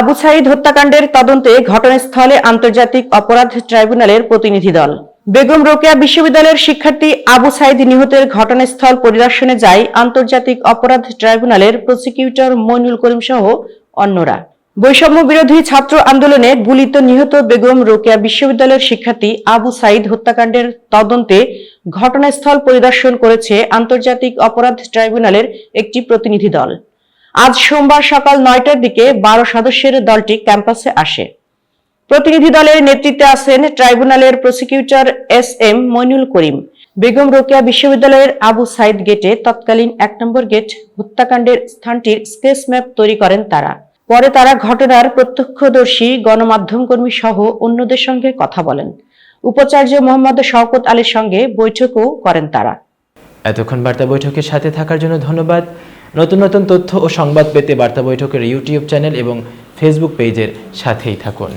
আবু সাইদ হত্যাকাণ্ডের তদন্তে ঘটনাস্থলে আন্তর্জাতিক অপরাধ ট্রাইব্যুনালের প্রতিনিধি দল। বেগম রোকেয়া বিশ্ববিদ্যালয়ের শিক্ষার্থী আবু সাইদ নিহতের ঘটনাস্থল পরিদর্শনে যায় আন্তর্জাতিক অপরাধ ট্রাইব্যুনালের প্রসিকিউটর মইনুল করিম সহ অন্যরা। বৈষম্য বিরোধী ছাত্র আন্দোলনে গুলিত নিহত বেগম রোকেয়া বিশ্ববিদ্যালয়ের শিক্ষার্থী আবু সাইদ হত্যাকাণ্ডের তদন্তে ঘটনাস্থল পরিদর্শন করেছে আন্তর্জাতিক অপরাধ ট্রাইব্যুনালের একটি প্রতিনিধি দল। আজ সোমবার সকাল নয়টার দিকে বারো সদস্যের দলটি ক্যাম্পাসে আসে। প্রতিনিধি দলের নেতৃত্বে আছেন ট্রাইব্যুনালের prosecutor S M Moinul Karim. Begum Rokeya বিশ্ববিদ্যালয়ের আবু সাইদ গেটে তৎকালীন এক নম্বর গেট হত্যাকাণ্ডের স্থানটির স্কেচ ম্যাপ তৈরি করেন তারা। পরে তারা ঘটনার প্রত্যক্ষদর্শী, গণমাধ্যম কর্মী সহ অন্যদের সঙ্গে কথা বলেন। উপাচার্য মোহাম্মদ শওকত আলীর সঙ্গে বৈঠকও করেন তারা। এতক্ষণ বার্তা বৈঠকের সাথে থাকার জন্য ধন্যবাদ। নতুন নতুন তথ্য ও সংবাদ পেতে বার্তা বৈঠকের ইউটিউব চ্যানেল এবং ফেসবুক পেজের সাথেই থাকুন।